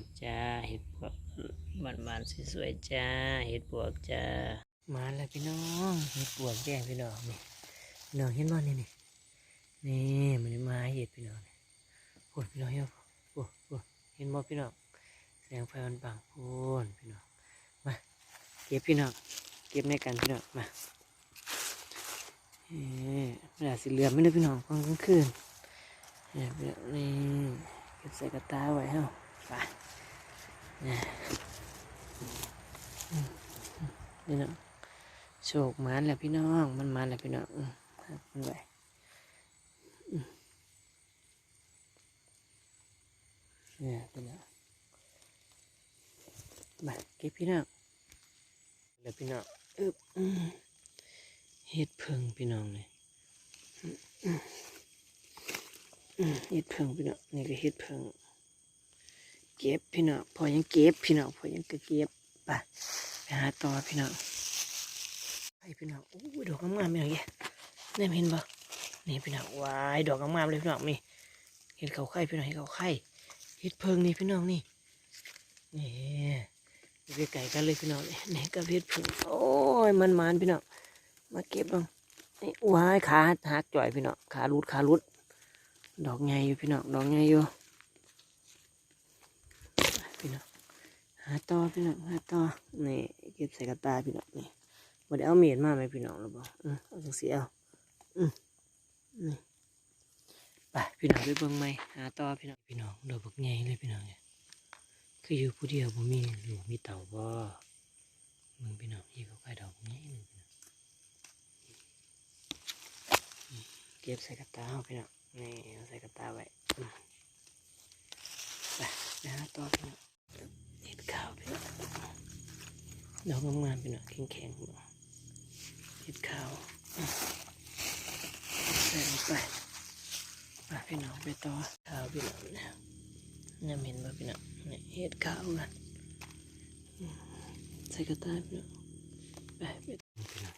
กจ้า เห็ดปวกมันมันสวยๆจ้า เห็ดปวกจ้า มาแล้วพี่น้อง เห็ดปวกแดงพี่น้องนี่พี่น้องเห็นบ่นี่นี่นี่มันมาเห็ดพี่น้องนี่โอ้ยพี่น้องเห็นบ่โอ้โอ้เห็นบ่พี่น้องแสงไฟมันบางโอ้นพี่น้อง มา เก็บพี่น้อง เก็บในกันพี่น้อง มาเอ๊ะเวลาสีเหลือมไม่ได้พี่น้องกลางคืนเนี่ยนี่เก็บใส่กระตาไว้เฮา ไปเนี่ยอืมอืมพี่น้องโชคมันแหละพี่น้อง มันมันแหละพี่น้องอืมครับมันไหวอืมเนี่ยพี่น้องมาเก็บพี่น้องแล้วพี่น้องอึบอืมเฮ็ดเพิงพี่น้องเลยอืมอืมอืมเฮ็ดเพิงพี่น้องนี่ก็เฮ็ดเพิงเก็บพี่น้องพอยังเก็บพี่น้องพอยังก็เก็บไปไปหาต่อพี่น้องไปพี่น้องโอ้ดอกงามๆพี่น้องแกนี่เห็นบ่นี่พี่น้องวายดอกงามๆเลยพี่น้องนี่เห็ดเขาไข่พี่น้องเห็ดเขาไข่เห็ดเพิงนี่พี่น้องนี่นี่ไปไก่กันเลยพี่น้องนี่นี่ก็เห็ดเพิงโอ้ยมันมันพี่น้องมาเก็บบ้างนี่วายขาหักจ่อยพี่น้องขาลุดขาลุดดอกใหญ่อยู่พี่น้องดอกใหญ่อยู่ พี่น้อง หาต่อพี่น้องหาต่อนี่เก็บใส่กระตาพี่น้องนี่บ่ได้เอาเมียนมาไหมพี่น้องหรือเปล่าอืมเอาจังสีเอาอืมนี่ไปพี่น้องไปเบิ่งไหมหาต่อพี่น้องพี่น้องดอกบักใหญ่เลยพี่น้องเนี่ยคืออยู่ผู้เดียวบ่มีลูกมีเต่าบ่มึงพี่น้องยี่เขาใกล้ดอกใหญ่เลยพี่น้องเก็บใส่กระตาเอาพี่น้องนี่เอาใส่กระตาไว้ไปไปหาต่อพี่น้อง เห็ดขาวพี่น้อง ดอกงามๆพี่น้องแข็งๆพี่น้องเห็ดขาวใส่ลงไปไปพี่น้องไปต่อขาวพี่น้องเนี่ยเนี่เห็นบ่พี่น้องเนี่ยเห็ดขาวกันใส่กระต่ายพี่น้องไปไปพี่น้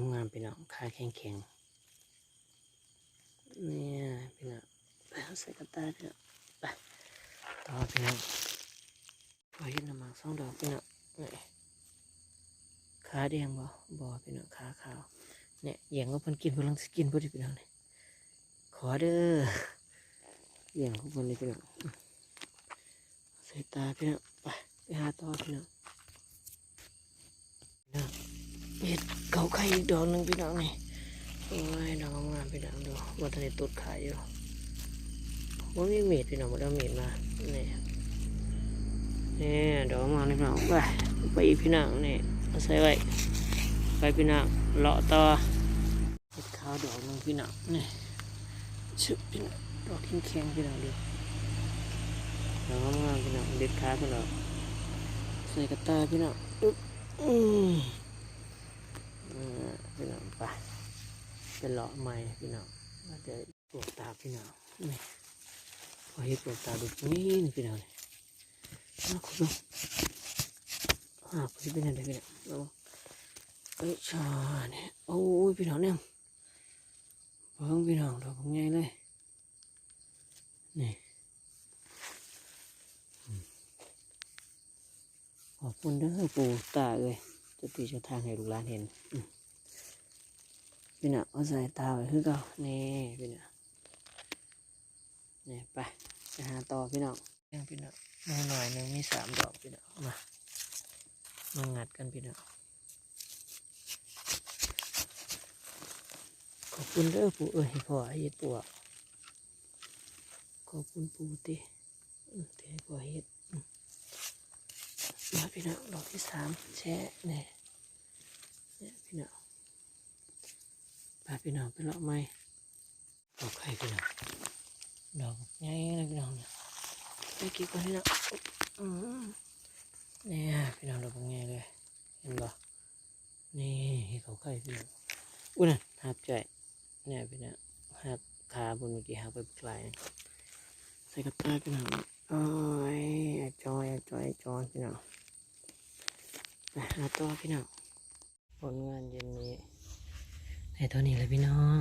องงามๆพี่น้องขาแข็งๆเนี่ยพี่น้องไปใส่กระต่ายพี่น้องไปต่อพี่น้อง พอเห็นน้ำมันสองดอกพี่น้องนี่ขาแดงบ่บ่พี่น้องขาขาวเนี่ยเหยียงก็เพิ่นกินเพิ่นลังสกินพอดีพี่น้องนี่ขอเด้อเหยียงของเพิ่นนี่พี่น้องใส่ตาพี่น้องไปไปหาต่อพี่น้องพี่น้องเห็ดเกาไข่อีกดอกหนึงพี่น้องนี่โอ้ยดองามพี่น้องดูว่าทันได้ตุดขายอยู่ว่ามีเม็ดพี่น้องบ่ได้เอาเม็ดมาเนี่ย นี่ดอกมาเลยพี่น้องไปไปอีกพี่น้องนี่เอาใส่ไว้ไปพี่น้องเลาะต่อเห็ดขาวดอกนึงพี่น้องนี่ชึบพี่น้องดอกแข็งๆพี่น้องดูดอกงามๆพี่น้องเด็ดขาพี่น้องใส่กระตาพี่น้องอึ๊บอืมอ่าพี่น้องไปเป็นเลาะใหม่พี่น้องว่าจะปลูกตาพี่น้องนี่พอเห็ดปวดตาดูนี่พี่น้อง นี่มาคุณดูอ่าคุณเป็นยังไงพี่น้องเอาเอ้ยชาเนี่ยโอ้ยพี่น้องเนี่ยเพิ่งพี่น้องดอกผมใหญ่เลยนี่ขอบคุณเด้อปู่ตาเลยจะตีจะทางให้ลูกหลานเห็นพี่น้องเอาใส่ตาไว้คือเก่านี่พี่น้องนี่ไปไปหาต่อพี่น้อง ยังพี่น้องมือหน่อยหนึ่งมีสามดอกพี่น้องมามางัดกันพี่น้องขอบคุณเด้อปู่เอ้ยพ่อเฮ็ดปู่ขอบคุณปู่ติอืมที่ให้พ่อเฮ็ดมาพี่น้องดอกที่สามแช่เนี่ยเนี่ยพี่น้องไปพี่น้องไปเลาะไม้ดอกไข่พี่น้องดอกใหญ่เลยพี่น้องเนี่ย ไปเก็บกันพี่น้องอืมเนี่ยพี่น้องดอกใหญ่เลยเห็นบ่นี่เขาไข่พี่น้องอุ้ยนะหับใจเนี่ยพี่น้องหับขาบนเมื่อกี้หับไปไกลใส่กระต่ายพี่น้องโอ้ยอะจอยจอยจอยพี่น้องไปหาตัวพี่น้องผลงานเย็นนี้ในตัวนี้เลยพี่น้อง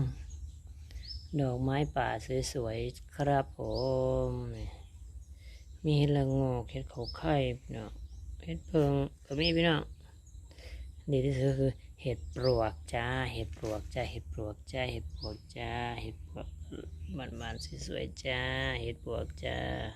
ดอกไม้ป่าสวยๆ ครับผมนี่ มีเห็ดละโงกเห็ดเขาไข่เนาะเห็ดเพิงก็มีพี่น้องดีที่สุดคือเห็ดปลวกจ้า เห็ดปลวกจ้า เห็ดปลวกจ้า เห็ดปลวกจ้า เห็ดปลวกมันๆสวยๆจ้า เห็ดปลวกจ้า